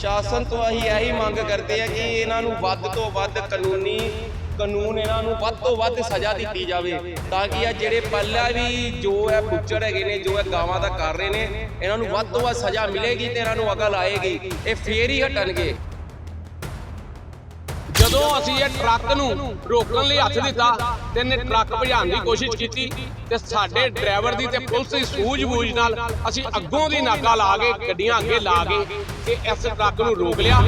ਸ਼ਾਸਨ ਤੋਂ ਅਸੀਂ ਇਹੀ ਮੰਗ ਕਰਦੇ ਆ ਕਿ ਇਹਨਾਂ ਨੂੰ ਵੱਧ ਤੋਂ ਵੱਧ ਕਾਨੂੰਨੀ ਕਾਨੂੰਨ ਇਹਨਾਂ ਨੂੰ ਵੱਧ ਤੋਂ ਵੱਧ ਸਜ਼ਾ ਦਿੱਤੀ ਜਾਵੇ ਤਾਂ ਕਿ ਇਹ ਜਿਹੜੇ ਪਹਿਲਾਂ ਵੀ ਜੋ ਹੈ ਬੁੱਚਰ ਹੈਗੇ ਨੇ, ਜੋ ਹੈ ਗਾਵਾਂ ਦਾ ਕਰ ਰਹੇ ਨੇ, ਇਹਨਾਂ ਨੂੰ ਵੱਧ ਤੋਂ ਵੱਧ ਸਜ਼ਾ ਮਿਲੇਗੀ ਤੇ ਇਹਨਾਂ ਨੂੰ ਅਕਲ ਆਏਗੀ। ਇਹ ਫੇਰ ਹੀ ਹਟਣਗੇ। ਜਦੋਂ ਅਸੀਂ ਇਹ ਟਰੱਕ ਨੂੰ ਰੋਕਣ ਲਈ ਹੱਥ ਦਿੱਤਾ ਤੇ ਇਹਨੇ ਟਰੱਕ ਭਜਾਉਣ ਦੀ ਕੋਸ਼ਿਸ਼ ਕੀਤੀ ਤੇ ਸਾਡੇ ਡਰਾਈਵਰ ਦੀ ਤੇ ਪੁਲਿਸ ਦੀ ਸੂਝ-ਬੂਝ ਨਾਲ ਅਸੀਂ ਅੱਗੋਂ ਦੀ ਨਾਕਾ ਲਾ ਕੇ, ਗੱਡੀਆਂ ਅੱਗੇ ਲਾ ਕੇ ਤੇ ਇਸ ਟਰੱਕ ਨੂੰ ਰੋਕ ਲਿਆ।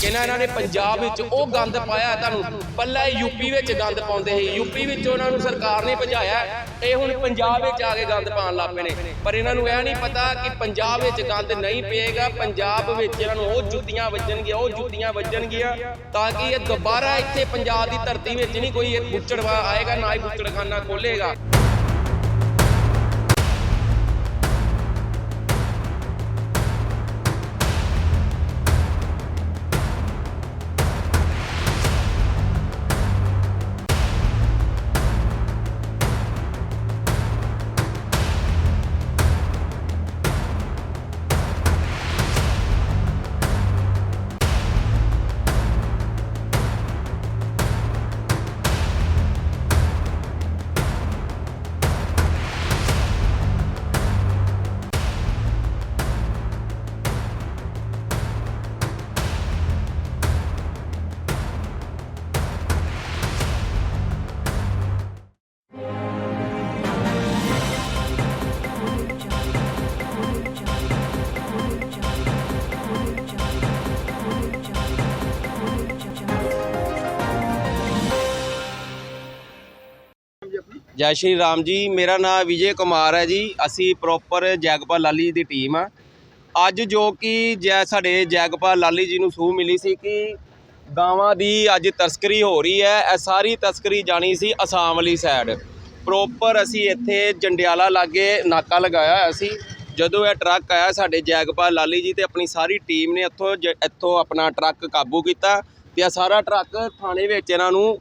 ਕਿਹਨਾਂ ਇਹਨਾਂ ਨੇ ਪੰਜਾਬ ਵਿੱਚ ਉਹ ਗੰਦ ਪਾਇਆ ਹੈ ਤੁਹਾਨੂੰ ਪੱਲਾ ਯੂਪੀ ਵਿੱਚ ਗੰਦ ਪਾਉਂਦੇ ਸੀ। ਯੂਪੀ ਵਿੱਚ ਉਹਨਾਂ ਨੂੰ ਸਰਕਾਰ ਨੇ ਭਜਾਇਆ ਇਹ ਹੁਣ ਪੰਜਾਬ ਵਿੱਚ ਆ ਕੇ ਗੰਦ ਪਾਉਣ ਲੱਗ ਪਏ ਨੇ। ਪਰ ਇਹਨਾਂ ਨੂੰ ਇਹ ਨਹੀਂ ਪਤਾ ਕਿ ਪੰਜਾਬ ਵਿੱਚ ਗੰਦ ਨਹੀਂ ਪਏਗਾ, ਪੰਜਾਬ ਵਿੱਚ ਇਹਨਾਂ ਨੂੰ ਉਹ ਜੁੱਤੀਆਂ ਵੱਜਣਗੀਆਂ, ਉਹ ਜੁੱਤੀਆਂ ਵੱਜਣਗੀਆਂ ਤਾਂ ਕਿ ਇਹ ਦੁਬਾਰਾ ਇੱਥੇ ਪੰਜਾਬ ਦੀ ਧਰਤੀ ਵਿੱਚ ਨਹੀਂ ਕੋਈ ਇਹ ਬੁੱਚੜਵਾ ਆਏਗਾ, ਨਾ ਹੀ ਬੁੱਚੜਖਾਨਾ ਖੋਲੇਗਾ ਜੈ ਸ਼੍ਰੀ ਰਾਮ ਜੀ, ਮੇਰਾ ਨਾਮ ਵਿਜੇ ਕੁਮਾਰ ਹੈ ਜੀ। ਅਸੀਂ ਪ੍ਰੋਪਰ ਜੈਗਪਾਲ ਲਾਲੀ ਦੀ ਟੀਮ ਆ। ਅੱਜ ਜੋ ਕਿ ਜੈ ਸਾਡੇ ਜੈਗਪਾਲ ਲਾਲੀ ਜੀ ਨੂੰ ਸੂਹ ਮਿਲੀ ਸੀ ਕਿ ਗਾਵਾਂ ਦੀ ਅੱਜ ਤਸਕਰੀ ਹੋ ਰਹੀ ਹੈ। ਇਹ ਸਾਰੀ ਤਸਕਰੀ ਜਾਣੀ ਸੀ ਅਸਾਮ ਵਾਲੀ ਸਾਈਡ ਪ੍ਰੋਪਰ ਅਸੀਂ ਇੱਥੇ ਜੰਡਿਆਲਾ ਲਾਗੇ ਨਾਕਾ ਲਗਾਇਆ ਹੋਇਆ ਸੀ। ਜਦੋਂ ਇਹ ਟਰੱਕ ਆਇਆ ਸਾਡੇ ਜੈਗਪਾਲ ਲਾਲੀ ਜੀ ਤੇ ਆਪਣੀ ਸਾਰੀ ਟੀਮ ਨੇ ਇੱਥੋਂ ਜ- ਇੱਥੋਂ ਆਪਣਾ ਟਰੱਕ ਕਾਬੂ ਕੀਤਾ ਤੇ ਇਹ ਸਾਰਾ ਟਰੱਕ ਥਾਣੇ ਵਿੱਚ ਇਹਨਾਂ ਨੂੰ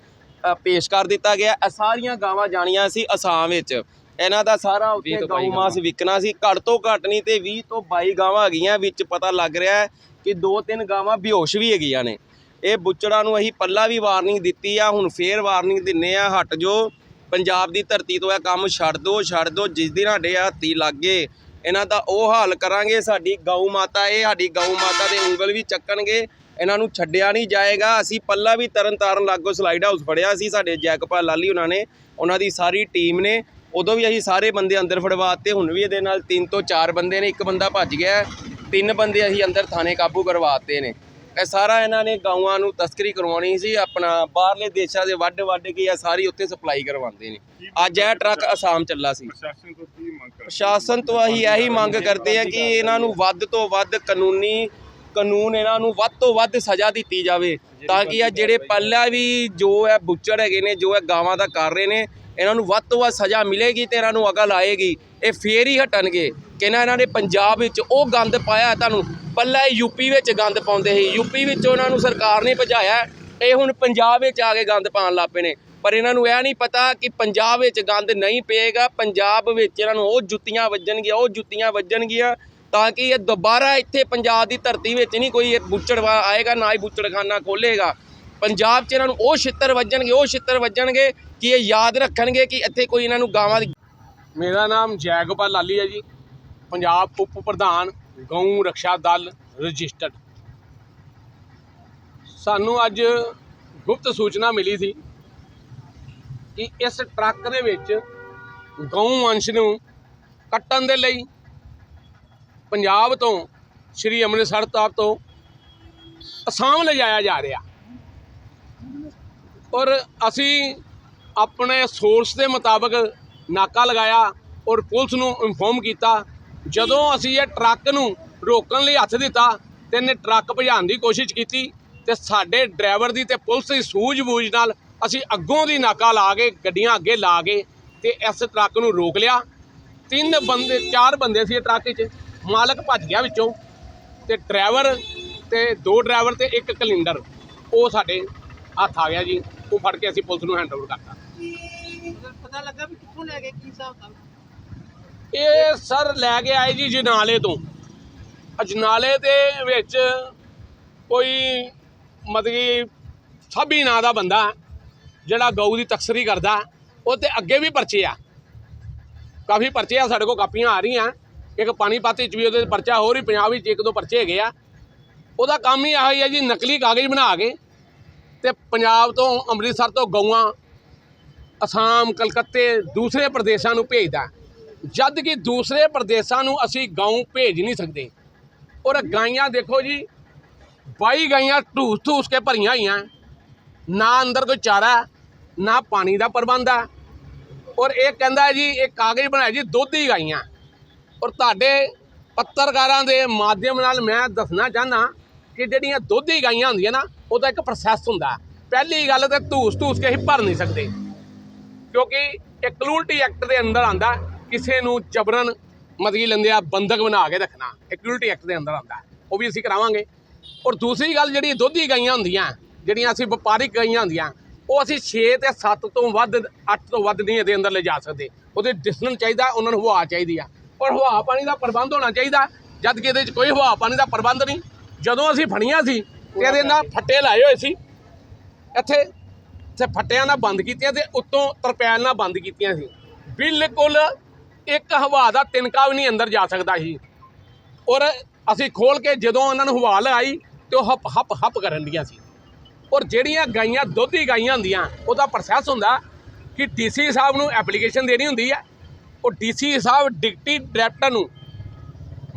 ਪੇਸ਼ ਕਰ ਦਿੱਤਾ ਗਿਆ। ਇਹ ਸਾਰੀਆਂ ਗਾਵਾਂ ਜਾਣੀਆਂ ਸੀ ਅਸਾਮ ਵਿੱਚ। ਇਹਨਾਂ ਦਾ ਸਾਰਾ ਉੱਥੇ ਗਊ ਮਾਸ ਵਿਕਣਾ ਸੀ। ਘੱਟ ਤੋਂ ਘੱਟ ਨਹੀਂ ਤੇ 20 ਤੋਂ 22 ਗਾਵਾਂ ਹੈਗੀਆਂ ਵਿੱਚ ਪਤਾ ਲੱਗ ਰਿਹਾ ਹੈ ਕਿ ਦੋ ਤਿੰਨ ਗਾਵਾਂ ਬੇਹੋਸ਼ ਵੀ ਹੈਗੀਆਂ ਨੇ। ਇਹ ਬੁੱਚੜਾਂ ਨੂੰ ਅਸੀਂ ਪੱਲਾ ਵੀ ਵਾਰਨਿੰਗ ਦਿੱਤੀ ਆ ਹੁਣ ਫੇਰ ਵਾਰਨਿੰਗ ਦਿੰਨੇ ਆ ਹਟ ਜੋ ਪੰਜਾਬ ਦੀ ਧਰਤੀ ਤੋਂ ਇਹ ਕੰਮ ਛੱਡ ਦੋ ਛੱਡ ਦੋ। ਜਿਸ ਦਿਨ ਸਾਡੇ ਹੱਥੀ ਲੱਗੇ ਇਹਨਾਂ ਦਾ ਉਹ ਹਾਲ ਕਰਾਂਗੇ। ਸਾਡੀ ਗਊ ਮਾਤਾ ਇਹ ਸਾਡੀ ਗਊ ਮਾਤਾ ਦੇ ਉਂਗਲ ਵੀ ਚੱਕਣਗੇ। ਇਹਨਾਂ ਨੂੰ ਛੱਡਿਆ ਨਹੀਂ ਜਾਏਗਾ। ਅਸੀਂ ਪੱਲਾ ਵੀ ਤਰਨ ਤਾਰਨ ਲਾਗੋ ਸਲਾਈਡ ਹਾਊਸ ਫੜਿਆ ਸੀ ਸਾਡੇ ਜੈਕਪਾਲ ਲਾਲੀ ਉਹਨਾਂ ਨੇ ਉਹਨਾਂ ਦੀ ਸਾਰੀ ਟੀਮ ਨੇ। ਉਦੋਂ ਵੀ ਅਸੀਂ ਸਾਰੇ ਬੰਦੇ ਅੰਦਰ ਫੜਵਾਤੇ ਹੁਣ ਵੀ ਇਹਦੇ ਨਾਲ ਤਿੰਨ ਤੋਂ ਚਾਰ ਬੰਦੇ ਨੇ ਇੱਕ ਬੰਦਾ ਭੱਜ ਗਿਆ। ਤਿੰਨ ਬੰਦੇ ਅਸੀਂ ਅੰਦਰ ਥਾਣੇ ਕਾਬੂ ਕਰਵਾਤੇ ਨੇ। ਇਹ ਸਾਰਾ ਇਹਨਾਂ ਨੇ ਗਾਵਾਂ ਨੂੰ ਤਸਕਰੀ ਕਰਵਾਉਣੀ ਸੀ ਆਪਣਾ ਬਾਹਰਲੇ ਦੇਸ਼ਾਂ ਦੇ ਵੱਡ ਵੱਡ ਕੇ ਇਹ ਸਾਰੀ ਉੱਥੇ ਸਪਲਾਈ ਕਰਵਾਉਂਦੇ ਨੇ। ਅੱਜ ਇਹ ਟਰੱਕ ਅਸਾਮ ਚੱਲਾ ਸੀ। ਪ੍ਰਸ਼ਾਸਨ ਤੋਂ ਕੀ ਮੰਗ ਪ੍ਰਸ਼ਾਸਨ ਤੋਂ ਅਸੀਂ ਇਹੀ ਮੰਗ ਕਰਦੇ ਆ ਕਿ ਇਹਨਾਂ ਨੂੰ ਵੱਧ ਤੋਂ ਵੱਧ ਕਾਨੂੰਨੀ ਕਾਨੂੰਨ ਇਹਨਾਂ ਨੂੰ ਵੱਧ ਤੋਂ ਵੱਧ ਸਜ਼ਾ ਦਿੱਤੀ ਜਾਵੇ ਤਾਂ ਕਿ ਇਹ ਜਿਹੜੇ ਪਹਿਲਾਂ ਵੀ ਜੋ ਹੈ ਬੁੱਚੜ ਹੈਗੇ ਨੇ ਜੋ ਹੈ ਗਾਵਾਂ ਦਾ ਕਰ ਰਹੇ ਨੇ ਇਹਨਾਂ ਨੂੰ ਵੱਧ ਤੋਂ ਵੱਧ ਸਜ਼ਾ ਮਿਲੇਗੀ ਤੇ ਇਹਨਾਂ ਨੂੰ ਅਕਲ ਆਏਗੀ। ਇਹ ਫੇਰ ਹੀ ਹਟਣਗੇ ਕਿ ਨਾ ਇਹਨਾਂ ਨੇ ਪੰਜਾਬ ਵਿੱਚ ਉਹ ਗੰਦ ਪਾਇਆ ਤੁਹਾਨੂੰ ਪਹਿਲਾਂ ਯੂਪੀ ਵਿੱਚ ਗੰਦ ਪਾਉਂਦੇ ਸੀ। ਯੂਪੀ ਵਿੱਚ ਉਹਨਾਂ ਨੂੰ ਸਰਕਾਰ ਨੇ ਭਜਾਇਆ। ਇਹ ਹੁਣ ਪੰਜਾਬ ਵਿੱਚ ਆ ਕੇ ਗੰਦ ਪਾਉਣ ਲੱਗ ਪਏ ਨੇ। ਪਰ ਇਹਨਾਂ ਨੂੰ ਇਹ ਨਹੀਂ ਪਤਾ ਕਿ ਪੰਜਾਬ ਵਿੱਚ ਗੰਦ ਨਹੀਂ ਪਏਗਾ ਪੰਜਾਬ ਵਿੱਚ ਇਹਨਾਂ ਨੂੰ ਉਹ ਜੁੱਤੀਆਂ ਵੱਜਣਗੀਆਂ ਉਹ ਜੁੱਤੀਆਂ ਵੱਜਣਗੀਆਂ। ਤਾਂ ਕਿ ਇਹ ਦੁਬਾਰਾ ਇੱਥੇ ਪੰਜਾਬ ਦੀ ਧਰਤੀ ਵਿੱਚ ਨਹੀਂ ਕੋਈ ਇਹ ਬੁੱਚੜਵਾ ਆਏਗਾ, ਨਾ ਹੀ ਬੁੱਚੜਖਾਨਾ ਖੋਲੇਗਾ ਪੰਜਾਬ 'ਚ ਇਹਨਾਂ ਨੂੰ ਉਹ ਛਿੱਤਰ ਵੱਜਣਗੇ, ਉਹ ਛਿੱਤਰ ਵੱਜਣਗੇ ਕਿ ਇਹ ਯਾਦ ਰੱਖਣਗੇ ਕਿ ਇੱਥੇ ਕੋਈ ਇਹਨਾਂ ਨੂੰ ਗਾਵਾਂ ਦੀ ਮੇਰਾ ਨਾਮ ਜੈਗੋਪਾਲ ਲਾਲੀ ਹੈ ਜੀ। ਪੰਜਾਬ ਉਪ ਪ੍ਰਧਾਨ ਗਊ ਰੱਖਿਆ ਦਲ ਰਜਿਸਟਰਡ। ਸਾਨੂੰ ਅੱਜ ਗੁਪਤ ਸੂਚਨਾ ਮਿਲੀ ਸੀ ਕਿ ਇਸ ਟਰੱਕ ਦੇ ਵਿੱਚ ਗਊ ਵੰਸ਼ ਨੂੰ ਕੱਟਣ ਦੇ ਲਈ ਪੰਜਾਬ ਤੋਂ, ਸ਼੍ਰੀ ਅੰਮ੍ਰਿਤਸਰ ਸਾਹਿਬ ਤੋਂ ਅਸਾਮ ਲਿਜਾਇਆ ਜਾ ਰਿਹਾ। ਔਰ ਅਸੀਂ ਆਪਣੇ ਸੋਰਸ ਦੇ ਮੁਤਾਬਕ ਨਾਕਾ ਲਗਾਇਆ ਔਰ ਪੁਲਿਸ ਨੂੰ ਇਨਫੋਰਮ ਕੀਤਾ। ਜਦੋਂ ਅਸੀਂ ਇਹ ਟਰੱਕ ਨੂੰ ਰੋਕਣ ਲਈ ਹੱਥ ਦਿੱਤਾ ਤੇ ਇਹਨੇ ਟਰੱਕ ਭਜਾਉਣ ਦੀ ਕੋਸ਼ਿਸ਼ ਕੀਤੀ ਤੇ ਸਾਡੇ ਡਰਾਈਵਰ ਦੀ ਤੇ ਪੁਲਿਸ ਦੀ ਸੂਝ-ਬੂਝ ਨਾਲ ਅਸੀਂ ਅੱਗੋਂ ਦੀ ਨਾਕਾ ਲਾ ਕੇ, ਗੱਡੀਆਂ ਅੱਗੇ ਲਾ ਕੇ ਤੇ ਇਸ ਟਰੱਕ ਨੂੰ ਰੋਕ ਲਿਆ। ਤਿੰਨ ਬੰਦੇ, ਚਾਰ ਬੰਦੇ ਸੀ ਇਹ ਟਰੱਕ 'ਚ। ਮਾਲਕ ਭੱਜ ਗਿਆ ਵਿੱਚੋਂ ਤੇ ਡਰਾਈਵਰ ਤੇ ਦੋ ਡਰਾਈਵਰ ਤੇ ਇੱਕ ਕਲਿੰਡਰ ਉਹ ਸਾਡੇ ਹੱਥ ਆ ਗਿਆ ਜੀ। ਉਹ ਫੜ ਕੇ ਅਸੀਂ ਪੁਲਿਸ ਨੂੰ ਹੈਂਡਓਵਰ ਕਰਤਾ। ਪਤਾ ਲੱਗਾ ਵੀ ਕਿੱਥੋਂ ਲੈ ਕੇ ਕੀ ਹਿਸਾਬ ਦਾ ਇਹ ਸਰ ਲੈ ਕੇ ਆਏ ਜੀ ਜਨਾਲੇ ਤੋਂ। ਅਜਨਾਲੇ ਦੇ ਵਿੱਚ ਕੋਈ ਮਤਲਬ ਸਾਬੀ ਨਾਂ ਦਾ ਬੰਦਾ ਜਿਹੜਾ ਗਊ ਦੀ ਤਕਸਰੀ ਕਰਦਾ ਉਹ ਤੇ ਅੱਗੇ ਵੀ ਪਰਚੇ ਆ। ਕਾਫੀ ਪਰਚੇ ਆ ਸਾਡੇ ਕੋਲ ਕਾਪੀਆਂ ਆ ਰਹੀਆਂ। ਇੱਕ ਪਾਣੀਪਤ ਚ ਵੀ ਉਹਦੇ ਪਰਚਾ ਹੋਰ ਵੀ ਪੰਜਾਬ ਵਿੱਚ ਇੱਕ ਦੋ ਪਰਚੇ ਹੈਗੇ ਆ। ਉਹਦਾ ਕੰਮ ਹੀ ਆਹ ਹੀ ਹੈ ਜੀ, ਨਕਲੀ ਕਾਗਜ਼ ਬਣਾ ਕੇ ਤੇ ਪੰਜਾਬ ਤੋਂ ਅੰਮ੍ਰਿਤਸਰ ਤੋਂ ਗਊਆਂ ਅਸਾਮ, ਕਲਕੱਤੇ, ਦੂਸਰੇ ਪ੍ਰਦੇਸ਼ਾਂ ਨੂੰ ਭੇਜਦਾ। ਜਦ ਕਿ ਦੂਸਰੇ ਪ੍ਰਦੇਸ਼ਾਂ ਨੂੰ ਅਸੀਂ ਗਊ ਭੇਜ ਨਹੀਂ ਸਕਦੇ। ਔਰ ਗਾਈਆਂ ਦੇਖੋ ਜੀ 22 ਗਾਈਆਂ ਢੂਸ ਢੂਸ ਕੇ ਭਰੀਆਂ ਹੋਈਆਂ। ਨਾ ਅੰਦਰ ਕੋਈ ਚਾਰਾ, ਨਾ ਪਾਣੀ ਦਾ ਪ੍ਰਬੰਧ ਆ। ਔਰ ਇਹ ਕਹਿੰਦਾ ਜੀ, ਇਹ ਕਾਗਜ਼ ਬਣਾਇਆ ਜੀ ਦੁੱਧ ਹੀ ਗਾਈਆਂ। ਔਰ ਤੁਹਾਡੇ ਪੱਤਰਕਾਰਾਂ ਦੇ ਮਾਧਿਅਮ ਨਾਲ ਮੈਂ ਦੱਸਣਾ ਚਾਹਨਾ ਕਿ ਜਿਹੜੀਆਂ ਦੁੱਧ ਹੀ ਗਾਈਆਂ ਹੁੰਦੀਆਂ ਨਾ ਉਹਦਾ ਇੱਕ ਪ੍ਰੋਸੈਸ ਹੁੰਦਾ। ਪਹਿਲੀ ਗੱਲ ਤੇ ਧੂਸ ਧੂਸ ਕੇ ਅਸੀਂ ਭਰ ਨਹੀਂ ਸਕਦੇ। ਕਿਉਂਕਿ ਇਹ ਕਲੂਲਟੀ ਐਕਟ ਦੇ ਅੰਦਰ ਆਂਦਾ ਕਿਸੇ ਨੂੰ ਜਬਰਨ ਮਤਲਬ ਲੈਂਦੇ ਆ ਬੰਦਕ ਬਣਾ ਕੇ ਰੱਖਣਾ। ਇਹ ਕਲੂਲਟੀ ਐਕਟ ਦੇ ਅੰਦਰ ਆਂਦਾ ਉਹ ਵੀ ਅਸੀਂ ਕਰਾਵਾਂਗੇ। ਔਰ ਦੂਸਰੀ ਗੱਲ ਜਿਹੜੀ ਦੁੱਧੀ ਗਾਈਆਂ ਹੁੰਦੀਆਂ, ਜਿਹੜੀਆਂ ਅਸੀਂ ਵਪਾਰਿਕ ਗਾਈਆਂ ਹੁੰਦੀਆਂ, ਉਹ ਅਸੀਂ 6 ਤੇ 7 ਤੋਂ ਵੱਧ 8 ਤੋਂ ਵੱਧ ਨਹੀਂ ਇਹਦੇ ਅੰਦਰ ਲੈ ਜਾ ਸਕਦੇ। ਉਹਦੇ ਡਿਸਟੈਂਸ ਚਾਹੀਦਾ, ਉਹਨਾਂ ਨੂੰ ਹਵਾ ਚਾਹੀਦੀ ਆ। ਔਰ ਹਵਾ ਪਾਣੀ ਦਾ ਪ੍ਰਬੰਧ ਹੋਣਾ ਚਾਹੀਦਾ, ਜਦ ਕਿ ਇਹਦੇ 'ਚ ਕੋਈ ਹਵਾ ਪਾਣੀ ਦਾ ਪ੍ਰਬੰਧ ਨਹੀਂ। ਜਦੋਂ ਅਸੀਂ ਫੜੀਆਂ ਸੀ, ਤੇ ਇਹਦੇ ਨਾਲ ਫੱਟੇ ਲਾਏ ਹੋਏ ਸੀ। ਇੱਥੇ ਤੇ ਫੱਟਿਆਂ ਨਾਲ ਬੰਦ ਕੀਤੀਆਂ ਤੇ ਉੱਤੋਂ ਤਰਪੈਲ ਨਾਲ ਬੰਦ ਕੀਤੀਆਂ ਸੀ। ਬਿਲਕੁਲ ਇੱਕ ਹਵਾ ਦਾ ਤਿਨਕਾ ਵੀ ਨਹੀਂ ਅੰਦਰ ਜਾ ਸਕਦਾ ਸੀ। ਔਰ ਅਸੀਂ ਖੋਲ ਕੇ ਜਦੋਂ ਉਹਨਾਂ ਨੂੰ ਹਵਾ ਲਗਾਈ ਤੇ ਉਹ ਹੱਪ ਹੱਪ ਹੱਪ ਕਰਨ ਦੀਆਂ ਸੀ। ਔਰ ਜਿਹੜੀਆਂ ਗਾਈਆਂ, ਦੁੱਧੀ ਗਾਈਆਂ ਹੁੰਦੀਆਂ, ਉਹਦਾ ਪ੍ਰੋਸੈਸ ਹੁੰਦਾ ਕਿ ਡੀਸੀ ਸਾਹਿਬ ਨੂੰ ਐਪਲੀਕੇਸ਼ਨ ਦੇਣੀ ਹੁੰਦੀ ਹੈ ਉਹ ਡੀਸੀ ਸਾਹਿਬ ਡਿਪਟੀ ਡਾਇਰੈਕਟਰ ਨੂੰ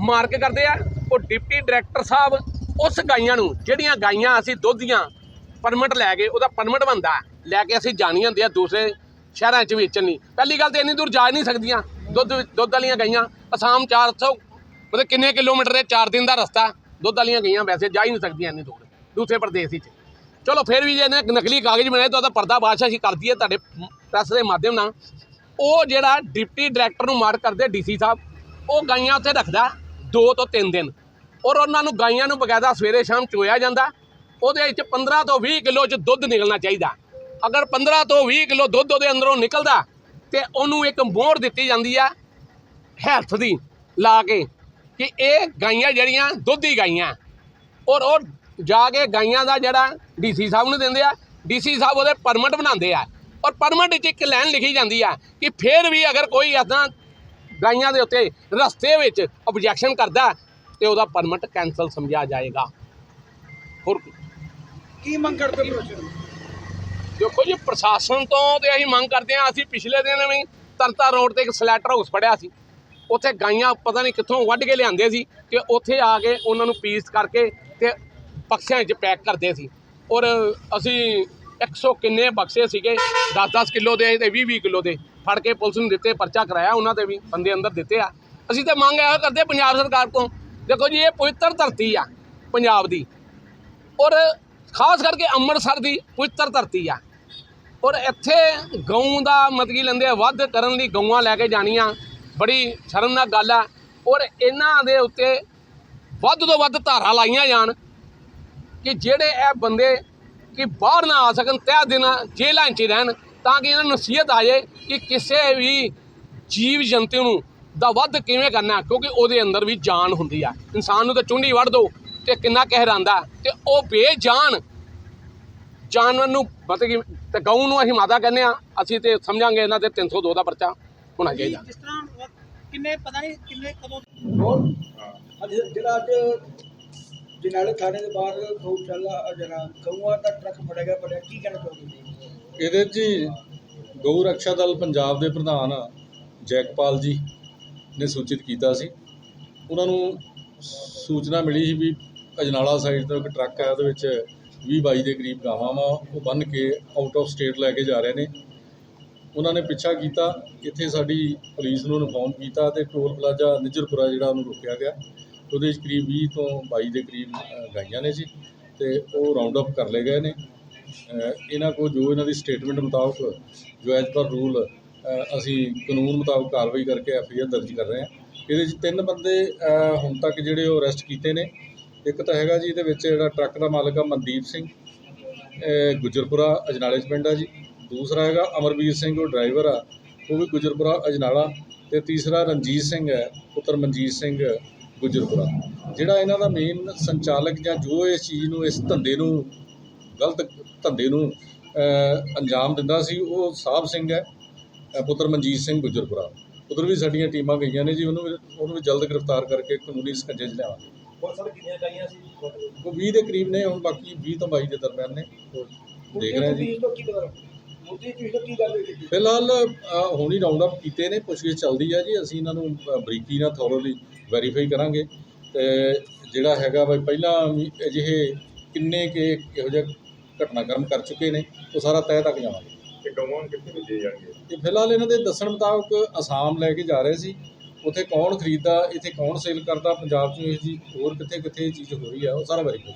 ਮਾਰਕ ਕਰਦੇ ਆ। ਉਹ ਡਿਪਟੀ ਡਾਇਰੈਕਟਰ ਸਾਹਿਬ ਉਸ ਗਾਈਆਂ ਨੂੰ, ਜਿਹੜੀਆਂ ਗਾਈਆਂ ਅਸੀਂ ਦੁੱਧ ਦੀਆਂ ਪਰਮਿਟ ਲੈ ਕੇ ਉਹਦਾ ਪਰਮਿਟ ਬੰਦਾ ਲੈ ਕੇ ਅਸੀਂ ਜਾਣੀ ਹੁੰਦੀ ਆ ਦੂਸਰੇ ਸ਼ਹਿਰਾਂ 'ਚ ਵੇਚਣ ਲਈ ਪਹਿਲੀ ਗੱਲ ਤੇ ਇੰਨੀ ਦੂਰ ਜਾ ਨਹੀਂ ਸਕਦੀਆਂ ਦੁੱਧ ਦੁੱਧ ਵਾਲੀਆਂ ਗਾਈਆਂ। ਅਸਾਮ 400 ਮਤਲਬ ਕਿੰਨੇ ਕਿਲੋਮੀਟਰ ਦੇ 4 ਦਿਨ ਦਾ ਰਸਤਾ, ਦੁੱਧ ਵਾਲੀਆਂ ਗਈਆਂ ਵੈਸੇ ਜਾ ਹੀ ਨਹੀਂ ਸਕਦੀਆਂ ਇੰਨੀ ਦੂਰ, ਦੂਸਰੇ ਪ੍ਰਦੇਸ਼ ਵਿੱਚ। ਚਲੋ ਫਿਰ ਵੀ ਜੇ ਇਹਨੇ ਨਕਲੀ ਕਾਗਜ਼ ਬਣਾਏ ਤਾਂ ਉਹਦਾ ਪਰਦਾ ਬਾਦਸ਼ਾਹ ਅਸੀਂ ਕਰਦੀ ਹੈ, ਤੁਹਾਡੇ ਪ੍ਰੈਸ ਦੇ ਮਾਧਿਅਮ ਨਾਲ। ਉਹ ਜਿਹੜਾ ਡਿਪਟੀ ਡਾਇਰੈਕਟਰ ਨੂੰ ਮਾਰ ਕਰਦੇ ਡੀਸੀ ਸਾਹਿਬ, ਉਹ ਗਾਈਆਂ ਉੱਥੇ ਰੱਖਦਾ 2 ਤੋਂ 3 ਦਿਨ। ਔਰ ਉਹਨਾਂ ਨੂੰ ਗਾਈਆਂ ਨੂੰ ਬਕਾਇਦਾ ਸਵੇਰੇ ਸ਼ਾਮ ਚੋਇਆ ਜਾਂਦਾ। ਉਹਦੇ ਵਿੱਚ 15 ਤੋਂ 20 ਕਿਲੋ ਚ ਦੁੱਧ ਨਿਕਲਣਾ ਚਾਹੀਦਾ। ਅਗਰ 15 ਤੋਂ 20 ਕਿਲੋ ਦੁੱਧ ਉਹਦੇ ਅੰਦਰੋਂ ਨਿਕਲਦਾ, ਤੇ ਉਹਨੂੰ ਇੱਕ ਮੋਹਰ ਦਿੱਤੀ ਜਾਂਦੀ ਆ ਹੈਲਥ ਦੀ, ਲਾ ਕੇ, ਕਿ ਇਹ ਗਾਈਆਂ ਜਿਹੜੀਆਂ ਦੁੱਧੀ ਗਾਈਆਂ। ਔਰ ਉਹ ਜਾ ਕੇ ਗਾਈਆਂ ਦਾ ਜਿਹੜਾ ਡੀਸੀ ਸਾਹਿਬ ਨੂੰ ਦਿੰਦੇ ਆ, ਡੀਸੀ ਸਾਹਿਬ ਉਹਦੇ ਪਰਮਿਟ ਬਣਾਉਂਦੇ ਆ। ਔਰ ਪਰਮਿਟ ਵਿੱਚ ਇੱਕ ਲਾਈਨ ਲਿਖੀ ਜਾਂਦੀ ਆ ਕਿ ਫਿਰ ਵੀ ਅਗਰ ਕੋਈ ਐਦਾਂ ਗਾਈਆਂ ਦੇ ਉੱਤੇ ਰਸਤੇ ਵਿੱਚ ਆਬਜੈਕਸ਼ਨ ਕਰਦਾ ਤੇ ਉਹਦਾ ਪਰਮਿਟ ਕੈਨਸਲ ਸਮਝਿਆ ਜਾਏਗਾ। ਹੋਰ ਕੀ? ਮੰਗ ਕਰਦੇ ਪ੍ਰੋਸ਼ਰ ਦੇਖੋ ਜੀ ਪ੍ਰਸ਼ਾਸਨ ਤੋਂ ਤੇ ਅਸੀਂ ਮੰਗ ਕਰਦੇ ਹਾਂ ਅਸੀਂ ਪਿਛਲੇ ਦਿਨ ਵੀ ਤਰਤਾ ਰੋਡ ਤੇ ਇੱਕ ਸਲੈਟਰ ਹਾਊਸ ਫੜਿਆ ਸੀ। ਉੱਥੇ ਗਾਈਆਂ ਪਤਾ ਨਹੀਂ ਕਿੱਥੋਂ ਵੱਢ ਕੇ ਲਿਆਂਦੇ ਸੀ ਕਿ ਉੱਥੇ ਆ ਕੇ ਉਹਨਾਂ ਨੂੰ ਪੀਸ ਕਰਕੇ ਤੇ ਬਕਸਿਆਂ 'ਚ ਪੈਕ ਕਰਦੇ ਸੀ। ਔਰ ਅਸੀਂ 100 ਕਿੰਨੇ ਬਕਸੇ ਸੀਗੇ? 10-10 ਕਿਲੋ ਦੇ ਤੇ 20-20 ਕਿਲੋ ਦੇ। ਫੜ ਕੇ ਪੁਲਿਸ ਨੂੰ ਦਿੱਤੇ, ਪਰਚਾ ਕਰਾਇਆ ਉਹਨਾਂ ਤੇ ਵੀ, ਬੰਦੇ ਅੰਦਰ ਦਿੱਤੇ ਆ। ਅਸੀਂ ਤਾਂ ਮੰਗ ਇਹੋ ਕਰਦੇ ਪੰਜਾਬ ਸਰਕਾਰ ਤੋਂ ਦੇਖੋ ਜੀ, ਇਹ ਪਵਿੱਤਰ ਧਰਤੀ ਆ ਪੰਜਾਬ ਦੀ। ਔਰ ਖਾਸ ਕਰਕੇ ਅੰਮ੍ਰਿਤਸਰ ਦੀ ਪਵਿੱਤਰ ਧਰਤੀ ਆ। ਔਰ ਇੱਥੇ ਗਊ ਦਾ ਮਤਲਬ ਲੈਂਦੇ ਵੱਧ ਕਰਨ ਲਈ ਗਊਆਂ ਲੈ ਕੇ ਜਾਣੀਆਂ, ਬੜੀ ਸ਼ਰਮਨਾਕ ਗੱਲ ਆ। ਔਰ ਇਹਨਾਂ ਦੇ ਉੱਤੇ ਵੱਧ ਤੋਂ ਵੱਧ ਧਾਰਾ ਲਾਈਆਂ ਜਾਣ ਕਿ ਜਿਹੜੇ ਇਹ ਬੰਦੇ ਕਿ ਬਾਹਰ ਨਾ ਆ ਸਕਣ ਤਹਿ ਦਿਨ ਜੇਲ੍ਹਾਂ 'ਚ ਰਹਿਣ ਤਾਂ ਕਿ ਇਹਨਾਂ ਨੂੰ ਨਸੀਹਤ ਆ ਜਾਏ ਕਿ ਕਿਸੇ ਵੀ ਜੀਵ ਜੰਤੂ ਨੂੰ ਦਾ ਵੱਧ ਕਿਵੇਂ ਕਰਨਾ ਕਿਉਂਕਿ ਉਹਦੇ ਅੰਦਰ ਵੀ ਜਾਨ ਹੁੰਦੀ ਆ। ਇਨਸਾਨ ਨੂੰ ਤਾਂ ਚੁੰਡੀ ਵੱਢ ਦੋ ਤੇ ਕਿੰਨਾ ਕਹਿਰ ਆਂਦਾ ਤੇ ਉਹ ਬੇਜਾਨ ਜਾਨਵਰ ਨੂੰ ਮਤਲਬ ਕਿ ਤੇ ਗਊ ਨੂੰ ਅਸੀਂ ਮਾਤਾ ਕਹਿੰਦੇ ਆ ਅਸੀਂ ਤੇ ਸਮਝਾਂਗੇ ਇਹਨਾਂ ਤੇ 302 ਦਾ ਪਰਚਾ ਹੋਣਾ ਚਾਹੀਦਾ। ਜਿਸ ਤਰ੍ਹਾਂ ਕਿੰਨੇ ਪਤਾ ਨਹੀਂ ਕਿੰਨੇ ਕਦੋਂ ਅੱਜ ਜਿਹੜਾ ਅੱਜ ਜਨਾਲੇ ਥਾਣੇ ਦੇ ਬਾਹਰ ਗਊਸ਼ਾਲਾ ਜਿਹੜਾ ਗਊਆਂ ਦਾ ਟਰੱਕ ਫੜਿਆ ਗਿਆ, ਫੜਿਆ, ਕੀ ਕਹਿਣਾ ਚਾਹੁੰਦੇ ਇਹਦੇ 'ਚ ਹੀ ਗਊ ਰੱਖਿਆ ਦਲ ਪੰਜਾਬ ਦੇ ਪ੍ਰਧਾਨ ਜੈਕਪਾਲ ਜੀ ਨੇ ਸੂਚਿਤ ਕੀਤਾ ਸੀ। ਉਹਨਾਂ ਨੂੰ ਸੂਚਨਾ ਮਿਲੀ ਸੀ ਵੀ ਅਜਨਾਲਾ ਸਾਈਡ ਤੋਂ ਇੱਕ ਟਰੱਕ ਹੈ ਉਹਦੇ ਵਿੱਚ 20 22 ਦੇ ਕਰੀਬ ਗਾਵਾਂ ਵਾ, ਉਹ ਬੰਨ ਕੇ ਆਊਟ ਆਫ ਸਟੇਟ ਲੈ ਕੇ ਜਾ ਰਹੇ ਨੇ। ਉਹਨਾਂ ਨੇ ਪਿੱਛਾ ਕੀਤਾ, ਇੱਥੇ ਸਾਡੀ ਪੁਲਿਸ ਨੂੰ ਇਨਫੋਰਮ ਕੀਤਾ ਤੇ ਟੋਲ ਪਲਾਜ਼ਾ ਨਿਜਰਪੁਰਾ ਜਿਹੜਾ ਉਹਨੂੰ ਰੋਕਿਆ ਗਿਆ। ਉਹਦੇ ਵਿੱਚ ਕਰੀਬ 20 ਤੋਂ 22 ਦੇ ਕਰੀਬ ਗਾਈਆਂ ਨੇ ਜੀ ਤੇ ਉਹ ਰਾਉਂਡ ਅਪ ਕਰ ਲਏ ਗਏ ਨੇ। ਇਹਨਾਂ ਕੋਲ ਜੋ ਇਹਨਾਂ ਦੀ ਸਟੇਟਮੈਂਟ ਮੁਤਾਬਕ ਜੋ ਐਜ਼ ਪਰ ਰੂਲ ਅਸੀਂ ਕਾਨੂੰਨ ਮੁਤਾਬਕ ਕਾਰਵਾਈ ਕਰਕੇ ਐਫ ਆਈ ਆਰ ਦਰਜ ਕਰ ਰਹੇ ਹਾਂ। ਇਹਦੇ ਵਿੱਚ ਤਿੰਨ ਬੰਦੇ ਹੁਣ ਤੱਕ ਜਿਹੜੇ ਉਹ ਅਰੈਸਟ ਕੀਤੇ ਨੇ। ਇੱਕ ਤਾਂ ਹੈਗਾ ਜੀ, ਇਹਦੇ ਵਿੱਚ ਜਿਹੜਾ ਟਰੱਕ ਦਾ ਮਾਲਕ ਆ ਮਨਦੀਪ ਸਿੰਘ ਗੁਜਰਪੁਰਾ ਅਜਨਾਲੇ 'ਚ ਪਿੰਡ ਆ ਜੀ। ਦੂਸਰਾ ਹੈਗਾ ਅਮਰਵੀਰ ਸਿੰਘ, ਉਹ ਡਰਾਈਵਰ ਆ। ਉਹ ਵੀ ਗੁਜਰਪੁਰਾ ਅਜਨਾਲਾ। ਤੇ ਤੀਸਰਾ ਰਣਜੀਤ ਸਿੰਘ ਹੈ, ਪੁੱਤਰ ਮਨਜੀਤ ਸਿੰਘ। ਗੁਜਰਪੁਰਾ। ਜਿਹੜਾ ਇਹਨਾਂ ਦਾ ਮੇਨ ਸੰਚਾਲਕ ਜਾਂ ਜੋ ਇਸ ਚੀਜ਼ ਨੂੰ ਇਸ ਧੰਦੇ ਨੂੰ ਗਲਤ ਧੰਦੇ ਨੂੰ ਅੰਜਾਮ ਦਿੰਦਾ ਸੀ ਉਹ ਸਾਹਿਬ ਸਿੰਘ ਹੈ ਪੁੱਤਰ ਮਨਜੀਤ ਸਿੰਘ ਗੁਜਰਪੁਰਾ। ਉਧਰ ਵੀ ਸਾਡੀਆਂ ਟੀਮਾਂ ਗਈਆਂ ਨੇ ਜੀ ਉਹਨੂੰ ਉਹਨੂੰ ਵੀ ਜਲਦ ਗ੍ਰਿਫਤਾਰ ਕਰਕੇ ਕਾਨੂੰਨੀ ਸਕੰਜੇ 'ਚ ਲਿਆਵਾਂਗੇ। ਬਹੁਤ ਸਾਰੇ ਕਿੰਨੀਆਂ ਚਾਹੀਆਂ ਸੀ? ਉਹ 20 ਦੇ ਕਰੀਬ ਨੇ ਹੁਣ ਬਾਕੀ 20 ਤੋਂ 22 ਦੇ ਦਰਮਿਆਨ ਨੇ। ਦੇਖ ਰਹੇ ਜੀ। ਫਿਲਹਾਲ ਹੁਣ ਹੀ ਰਾਉਂਡ ਅਪ ਕੀਤੇ ਨੇ ਪੁੱਛਗਿੱਛ ਚੱਲਦੀ ਹੈ ਜੀ ਅਸੀਂ ਇਹਨਾਂ ਨੂੰ ਬਰੀਕੀ ਨਾਲ ਥੋਰੋਲੀ ਵੈਰੀਫਾਈ ਕਰਾਂਗੇ। ਤੇ ਜਿਹੜਾ ਹੈਗਾ ਵੀ ਪਹਿਲਾਂ ਵੀ ਅਜਿਹੇ ਕਿੰਨੇ ਕੇ ਇਹੋ ਜਿਹਾ ਘਟਨਾਕ੍ਰਮ ਕਰ ਚੁੱਕੇ ਨੇ ਉਹ ਸਾਰਾ ਤਹਿ ਤੱਕ ਜਾਵਾਂਗੇ। ਤੇ ਗਊਆਂ ਕਿੱਥੇ ਭੇਜੇ ਜਾਣਗੇ? ਤੇ ਫਿਲਹਾਲ ਇਹਨਾਂ ਦੇ ਦੱਸਣ ਮੁਤਾਬਕ ਅਸਾਮ ਲੈ ਕੇ ਜਾ ਰਹੇ ਸੀ। ਉੱਥੇ ਕੌਣ ਖਰੀਦਦਾ ਇੱਥੇ ਕੌਣ ਸੇਲ ਕਰਦਾ ਪੰਜਾਬ 'ਚ ਇਹ ਜੀ ਹੋਰ ਕਿੱਥੇ ਕਿੱਥੇ ਇਹ ਚੀਜ਼ ਹੋ ਰਹੀ ਆ ਉਹ ਸਾਰਾ ਵੈਰੀਫਾਈ